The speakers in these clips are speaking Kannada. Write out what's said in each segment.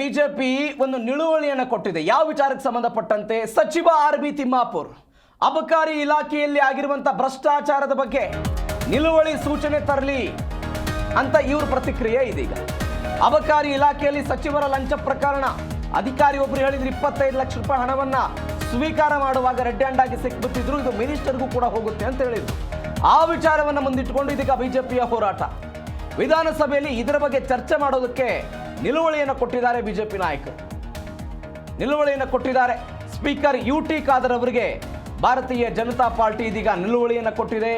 ಬಿಜೆಪಿ ಒಂದು ನಿಳುವಳಿಯನ್ನು ಕೊಟ್ಟಿದೆ. ಯಾವ ವಿಚಾರಕ್ಕೆ ಸಂಬಂಧಪಟ್ಟಂತೆ ಸಚಿವ ಆರ್ ಬಿ ತಿಮ್ಮಾಪುರ್, ಅಬಕಾರಿ ಇಲಾಖೆಯಲ್ಲಿ ಆಗಿರುವಂತಹ ಭ್ರಷ್ಟಾಚಾರದ ಬಗ್ಗೆ ನಿಲುವಳಿ ಸೂಚನೆ ತರಲಿ ಅಂತ ಇವ್ರ ಪ್ರತಿಕ್ರಿಯೆ ಇದೀಗ. ಅಬಕಾರಿ ಇಲಾಖೆಯಲ್ಲಿ ಸಚಿವರ ಲಂಚ ಪ್ರಕರಣ ಅಧಿಕಾರಿ ಒಬ್ರು ಹೇಳಿದ್ರು ಇಪ್ಪತ್ತೈದು ಲಕ್ಷ ರೂಪಾಯಿ ಹಣವನ್ನ ಸ್ವೀಕಾರ ಮಾಡುವಾಗ ರೆಡ್ ಹ್ಯಾಂಡ್ ಆಗಿ ಸಿಕ್ಬಿಟ್ಟಿದ್ರು, ಇದು ಮಿನಿಸ್ಟರ್ಗೂ ಕೂಡ ಹೋಗುತ್ತೆ ಅಂತ ಹೇಳಿದ್ರು. ಆ ವಿಚಾರವನ್ನು ಮುಂದಿಟ್ಟುಕೊಂಡು ಇದೀಗ ಬಿಜೆಪಿಯ ಹೋರಾಟ. ವಿಧಾನಸಭೆಯಲ್ಲಿ ಇದರ ಬಗ್ಗೆ ಚರ್ಚೆ ಮಾಡೋದಕ್ಕೆ ನಿಲುವಳಿಯನ್ನು ಕೊಟ್ಟಿದ್ದಾರೆ ಬಿಜೆಪಿ ನಾಯಕರು. ನಿಲುವಳಿಯನ್ನು ಕೊಟ್ಟಿದ್ದಾರೆ ಸ್ಪೀಕರ್ ಯು ಟಿ ಖಾದರ್ ಅವರಿಗೆ ಭಾರತೀಯ ಜನತಾ ಪಾರ್ಟಿ ಇದೀಗ ನಿಲುವಳಿಯನ್ನು ಕೊಟ್ಟಿದೆ.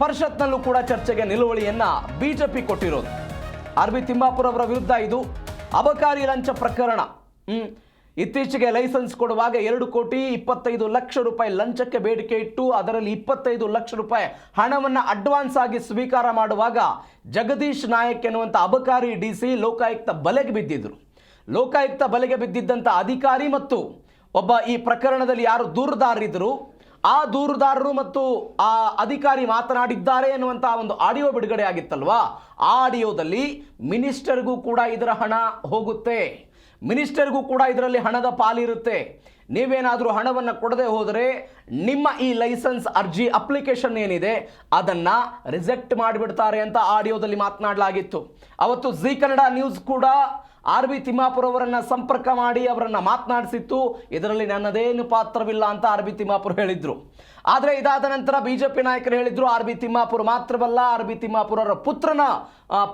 ಪರಿಷತ್ನಲ್ಲೂ ಕೂಡ ಚರ್ಚೆಗೆ ನಿಲುವಳಿಯನ್ನ ಬಿಜೆಪಿ ಕೊಟ್ಟಿರೋದು. ಆರ್ ಬಿ ತಿಮ್ಮಾಪುರ ಅವರ ವಿರುದ್ಧ ಇದು ಅಬಕಾರಿ ಲಂಚ ಪ್ರಕರಣ. ಇತ್ತೀಚೆಗೆ ಲೈಸೆನ್ಸ್ ಕೊಡುವಾಗ ಎರಡು ಕೋಟಿ ಇಪ್ಪತ್ತೈದು ಲಕ್ಷ ರೂಪಾಯಿ ಲಂಚಕ್ಕೆ ಬೇಡಿಕೆ ಇಟ್ಟು ಅದರಲ್ಲಿ ಇಪ್ಪತ್ತೈದು ಲಕ್ಷ ರೂಪಾಯಿ ಹಣವನ್ನು ಅಡ್ವಾನ್ಸ್ ಆಗಿ ಸ್ವೀಕಾರ ಮಾಡುವಾಗ ಜಗದೀಶ್ ನಾಯಕ್ ಎನ್ನುವಂಥ ಅಬಕಾರಿ ಡಿ ಸಿ ಲೋಕಾಯುಕ್ತ ಬಲೆಗೆ ಬಿದ್ದಿದ್ರು. ಲೋಕಾಯುಕ್ತ ಬಲೆಗೆ ಬಿದ್ದಿದ್ದಂಥ ಅಧಿಕಾರಿ ಮತ್ತು ಒಬ್ಬ ಈ ಪ್ರಕರಣದಲ್ಲಿ ಯಾರು ದೂರುದಾರರಿದ್ದರು ಆ ದೂರುದಾರರು ಮತ್ತು ಆ ಅಧಿಕಾರಿ ಮಾತನಾಡಿದ್ದಾರೆ ಎನ್ನುವಂಥ ಒಂದು ಆಡಿಯೋ ಬಿಡುಗಡೆ ಆಗಿತ್ತಲ್ವಾ ಆ ಆಡಿಯೋದಲ್ಲಿ ಮಿನಿಸ್ಟರ್ಗೂ ಕೂಡ ಇದರ ಹಣ ಹೋಗುತ್ತೆ. ಮಿನಿಸ್ಟರ್ಗೂ ಕೂಡ ಇದರಲ್ಲಿ ಹಣದ ಪಾಲಿರುತ್ತೆ. ನೀವೇನಾದರೂ ಹಣವನ್ನು ಕೊಡದೆ ಹೋದರೆ ನಿಮ್ಮ ಈ ಲೈಸೆನ್ಸ್ ಅರ್ಜಿ ಅಪ್ಲಿಕೇಶನ್ ಏನಿದೆ ಅದನ್ನು ರಿಜೆಕ್ಟ್ ಮಾಡಿಬಿಡ್ತಾರೆ ಅಂತ ಆಡಿಯೋದಲ್ಲಿ ಮಾತನಾಡಲಾಗಿತ್ತು. ಅವತ್ತು ಜಿ ಕನ್ನಡ ನ್ಯೂಸ್ ಕೂಡ ಆರ್ ಬಿ ತಿಮ್ಮಾಪುರ ಅವರನ್ನು ಸಂಪರ್ಕ ಮಾಡಿ ಅವರನ್ನು ಮಾತನಾಡಿಸಿತ್ತು. ಇದರಲ್ಲಿ ನನ್ನದೇನು ಪಾತ್ರವಿಲ್ಲ ಅಂತ ಆರ್ ಬಿ ತಿಮ್ಮಾಪುರ್ ಹೇಳಿದ್ರು. ಆದರೆ ಇದಾದ ನಂತರ ಬಿಜೆಪಿ ನಾಯಕರು ಹೇಳಿದರು, ಆರ್ ಬಿ ತಿಮ್ಮಾಪುರ್ ಮಾತ್ರವಲ್ಲ, ಆರ್ ಬಿ ತಿಮ್ಮಾಪುರ್ ಅವರ ಪುತ್ರನ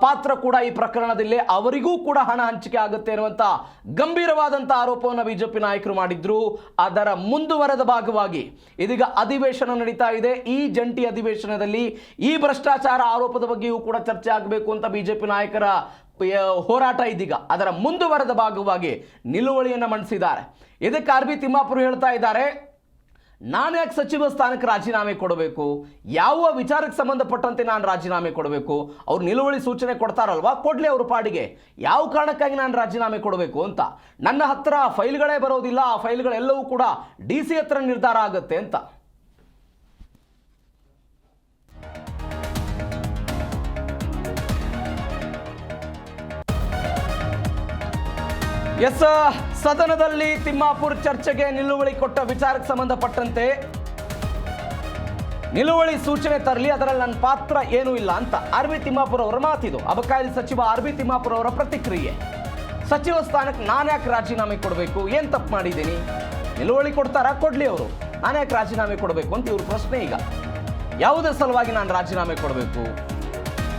ಪಾತ್ರ ಕೂಡ ಈ ಪ್ರಕರಣದಲ್ಲಿ ಅವರಿಗೂ ಕೂಡ ಹಣ ಹಂಚಿಕೆ ಆಗುತ್ತೆ ಅನ್ನುವಂಥ ಗಂಭೀರವಾದಂಥ ಆರೋಪವನ್ನು ಬಿಜೆಪಿ ನಾಯಕರು ಮಾಡಿದ್ರು. ಅದರ ಮುಂದುವರೆದ ಭಾಗವಾಗಿ ಇದೀಗ ಅಧಿವೇಶನ ನಡೀತಾ ಇದೆ. ಈ ಜಂಟಿ ಅಧಿವೇಶನದಲ್ಲಿ ಈ ಭ್ರಷ್ಟಾಚಾರ ಆರೋಪದ ಬಗ್ಗೆಯೂ ಕೂಡ ಚರ್ಚೆ ಆಗಬೇಕು ಅಂತ ಬಿಜೆಪಿ ನಾಯಕರ ಪ- ಹೋರಾಟ ಇದೀಗ. ಅದರ ಮುಂದುವರೆದ ಭಾಗವಾಗಿ ನಿಲುವಳಿಯನ್ನು ಮಂಡಿಸಿದ್ದಾರೆ. ಇದಕ್ಕೆ ಆರ್ ಬಿ ತಿಮ್ಮಾಪುರ ಹೇಳ್ತಾ ಇದ್ದಾರೆ, ನಾನು ಯಾಕೆ ಸಚಿವ ಸ್ಥಾನಕ್ಕೆ ರಾಜೀನಾಮೆ ಕೊಡಬೇಕು? ಯಾವ ವಿಚಾರಕ್ಕೆ ಸಂಬಂಧಪಟ್ಟಂತೆ ನಾನು ರಾಜೀನಾಮೆ ಕೊಡಬೇಕು? ಅವ್ರು ನಿಲುವಳಿ ಸೂಚನೆ ಕೊಡ್ತಾರಲ್ವಾ? ಕೊಡ್ಲಿ ಅವ್ರ ಪಾಡಿಗೆ. ಯಾವ ಕಾರಣಕ್ಕಾಗಿ ನಾನು ರಾಜೀನಾಮೆ ಕೊಡಬೇಕು ಅಂತ. ನನ್ನ ಹತ್ರ ಫೈಲ್ಗಳೇ ಬರೋದಿಲ್ಲ. ಆ ಫೈಲ್ಗಳೆಲ್ಲವೂ ಕೂಡ ಡಿ ಸಿ ಹತ್ರ ನಿರ್ಧಾರ ಆಗುತ್ತೆ ಅಂತ. ಎಸ್ ಸದನದಲ್ಲಿ ತಿಮ್ಮಾಪುರ್ ಚರ್ಚೆಗೆ ನಿಲುವಳಿ ಕೊಟ್ಟ ವಿಚಾರಕ್ಕೆ ಸಂಬಂಧಪಟ್ಟಂತೆ ನಿಲುವಳಿ ಸೂಚನೆ ತರಲಿ, ಅದರಲ್ಲಿ ನನ್ನ ಪಾತ್ರ ಏನೂ ಇಲ್ಲ ಅಂತ ಆರ್ ಬಿ ತಿಮ್ಮಾಪುರ್ ಅವರ ಮಾತಿದು. ಅಬಕಾರಿ ಸಚಿವ ಆರ್ ಬಿ ತಿಮ್ಮಾಪುರ್ ಅವರ ಪ್ರತಿಕ್ರಿಯೆ. ಸಚಿವ ಸ್ಥಾನಕ್ಕೆ ನಾನ್ಯಾಕೆ ರಾಜೀನಾಮೆ ಕೊಡಬೇಕು? ಏನು ತಪ್ಪು ಮಾಡಿದ್ದೀನಿ? ನಿಲುವಳಿ ಕೊಡ್ತಾರಾ? ಕೊಡ್ಲಿ ಅವರು. ನಾನ್ಯಾಕೆ ರಾಜೀನಾಮೆ ಕೊಡಬೇಕು ಅಂತ ಇವ್ರ ಪ್ರಶ್ನೆ ಈಗ. ಯಾವುದೇ ಸಲುವಾಗಿ ನಾನು ರಾಜೀನಾಮೆ ಕೊಡಬೇಕು?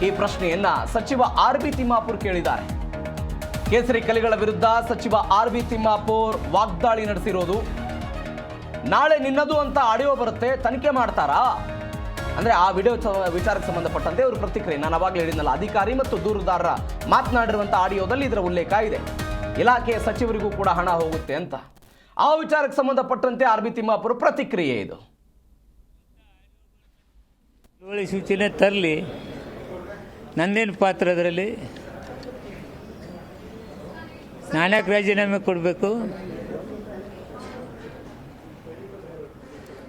ಈ ಪ್ರಶ್ನೆಯನ್ನ ಸಚಿವ ಆರ್ ಬಿ ತಿಮ್ಮಾಪುರ್ ಕೇಳಿದ್ದಾರೆ. ಕೇಸರಿ ಕಲಿಗಳ ವಿರುದ್ಧ ಸಚಿವ ಆರ್ ಬಿ ತಿಮ್ಮಾಪುರ್ ವಾಗ್ದಾಳಿ ನಡೆಸಿರೋದು. ನಾಳೆ ನಿನ್ನದು ಅಂತ ಆಡಿಯೋ ಬರುತ್ತೆ, ತನಿಖೆ ಮಾಡ್ತಾರಾ? ಅಂದ್ರೆ ಆ ವಿಡಿಯೋ ವಿಚಾರಕ್ಕೆ ಸಂಬಂಧಪಟ್ಟಂತೆ ಅವರು ಪ್ರತಿಕ್ರಿಯೆ. ನಾನು ಅವಾಗಲೇ ಹೇಳಿದ್ನಲ್ಲ, ಅಧಿಕಾರಿ ಮತ್ತು ದೂರುದಾರರ ಮಾತನಾಡಿರುವಂಥ ಆಡಿಯೋದಲ್ಲಿ ಇದರ ಉಲ್ಲೇಖ ಇದೆ. ಇಲಾಖೆಯ ಸಚಿವರಿಗೂ ಕೂಡ ಹಣ ಹೋಗುತ್ತೆ ಅಂತ. ಆ ವಿಚಾರಕ್ಕೆ ಸಂಬಂಧಪಟ್ಟಂತೆ ಆರ್ ಬಿ ತಿಮ್ಮಾಪುರ ಪ್ರತಿಕ್ರಿಯೆ ಇದು. ಸೂಚನೆ ತರಲಿ. ನಂದೇನು ಪಾತ್ರ ಅದರಲ್ಲಿ? ನಾನ್ಯಾಕೆ ರಾಜೀನಾಮೆ ಕೊಡಬೇಕು.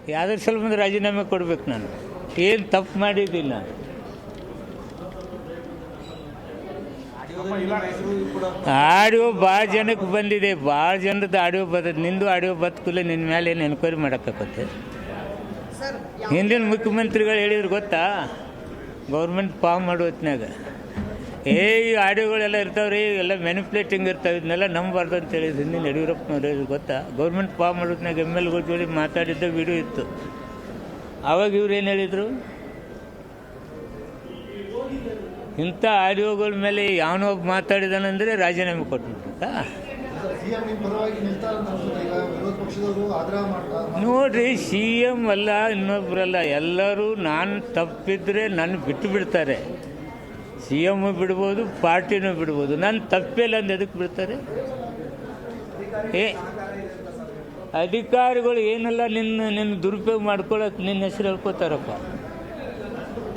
ಯಾವ್ದ್ರ ಸ್ವಲ್ಪ ರಾಜೀನಾಮೆ ಕೊಡಬೇಕು ನಾನು. ಏನು ತಪ್ಪು ಮಾಡಿದ್ದಿಲ್ಲ. ಆಡಿಯೋ ಭಾಳ ಜನಕ್ಕೆ ಬಂದಿದೆ. ಭಾಳ ಜನರದ್ದು ಆಡಿಯೋ ಬರ್ತದೆ. ನಿಂದು ಆಡಿಯೋ ಬದುಕಲ್ಲ ನಿನ್ನ ಮೇಲೆ ಏನು ಎನ್ಕ್ವೈರಿ ಮಾಡೋಕ್ಕಾಗತ್ತೆ? ಹಿಂದಿನ ಮುಖ್ಯಮಂತ್ರಿಗಳು ಹೇಳಿದ್ರು ಗೊತ್ತಾ? ಗೌರ್ಮೆಂಟ್ ಫಾರ್ಮ್ ಮಾಡೋ ಏ ಈ ಆಡಿಯೋಗಳೆಲ್ಲ ಇರ್ತಾವ್ರಿ ಎಲ್ಲ ಮ್ಯಾನಿಪ್ಯುಲೇಟಿಂಗ್ ಇರ್ತಾವೆ ಇದನ್ನೆಲ್ಲ ನಂಬಾರ್ದು ಅಂತ ಹೇಳಿ ಹಿಂದಿನ ಯಡಿಯೂರಪ್ಪನವ್ರು ಹೇಳಿದ್ರು ಗೊತ್ತಾ? ಗೌರ್ಮೆಂಟ್ ಫಾರ್ಮ್ ಮಾಡೋದ್ನಾಗ ಎಂ ಎಲ್ ಜೋಡಿ ಮಾತಾಡಿದ್ದ ವಿಡಿಯೋ ಇತ್ತು. ಆವಾಗ ಇವ್ರು ಏನು ಹೇಳಿದರು? ಇಂಥ ಆಡಿಯೋಗಳ ಮೇಲೆ ಯಾವನೋ ಒಬ್ಬ ಮಾತಾಡಿದಾನಂದರೆ ರಾಜೀನಾಮೆ ಕೊಟ್ಬಿಟ್ಟ ನೋಡ್ರಿ ಸಿ ಎಂ ಅಲ್ಲ ಇನ್ನೊಬ್ಬರಲ್ಲ ಎಲ್ಲರೂ ನಾನು ತಪ್ಪಿದ್ರೆ ನನ್ನ ಬಿಟ್ಟು ಬಿಡ್ತಾರೆ ಸಿ ಎಂ ಬಿಡ್ಬೋದು, ಪಾರ್ಟಿನೂ ಬಿಡ್ಬೋದು. ನಾನು ತಪ್ಪಿಲ್ಲ ಅಂದ್ರೆ ಎದಕ್ಕೆ ಬಿಡ್ತಾರೆ? ಏ, ಅಧಿಕಾರಿಗಳು ಏನೆಲ್ಲ ನಿನ್ನ ನಿನ್ನ ದುರುಪಯೋಗ ಮಾಡ್ಕೊಳಕ್ಕೆ ನಿನ್ನ ಹೆಸರು ಹೇಳ್ಕೊತಾರಪ್ಪ?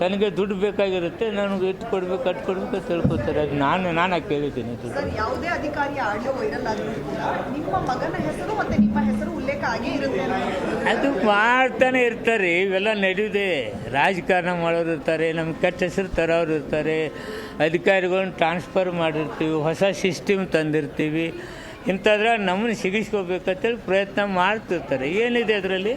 ತನಗೆ ದುಡ್ಡು ಬೇಕಾಗಿರುತ್ತೆ, ನನಗೆ ಇಟ್ಟು ಕೊಡ್ಬೇಕು ಕೊಡ್ಬೇಕು ಅಂತ ಹೇಳ್ಕೊತಾರೆ. ಅದು ನಾನು ನಾನು ಕೇಳಿದ್ದೀನಿ ಅಧಿಕಾರಿಯ ಆಡಿಯೋ ವೈರಲ್ ನಿಮ್ಮ ಮಗನ ಹೆಸರು ಮತ್ತೆ ನಿಮ್ಮ ಹೆಸರು ಉಲ್ಲೇಖ. ಅದು ಮಾಡ್ತಾನೆ ಇರ್ತಾರೆ, ಇವೆಲ್ಲ ನಡೆಯುತ್ತೆ ರಾಜಕಾರಣ ಮಾಡೋರು ಇರ್ತಾರೆ ನಮ್ಮ ಕೆಟ್ಟ ಹೆಸರು ತರೋರು ಇರ್ತಾರೆ. ಅಧಿಕಾರಿಗಳನ್ನ ಟ್ರಾನ್ಸ್ಫರ್ ಮಾಡಿರ್ತೀವಿ, ಹೊಸ ಸಿಸ್ಟಮ್ ತಂದಿರ್ತೀವಿ. ಇಂಥದ್ರಾಗ ನಮ್ಮನ್ನು ಸಿಗಿಸ್ಕೋಬೇಕಂತೇಳಿ ಪ್ರಯತ್ನ ಮಾಡ್ತಿರ್ತಾರೆ. ಏನಿದೆ ಅದರಲ್ಲಿ?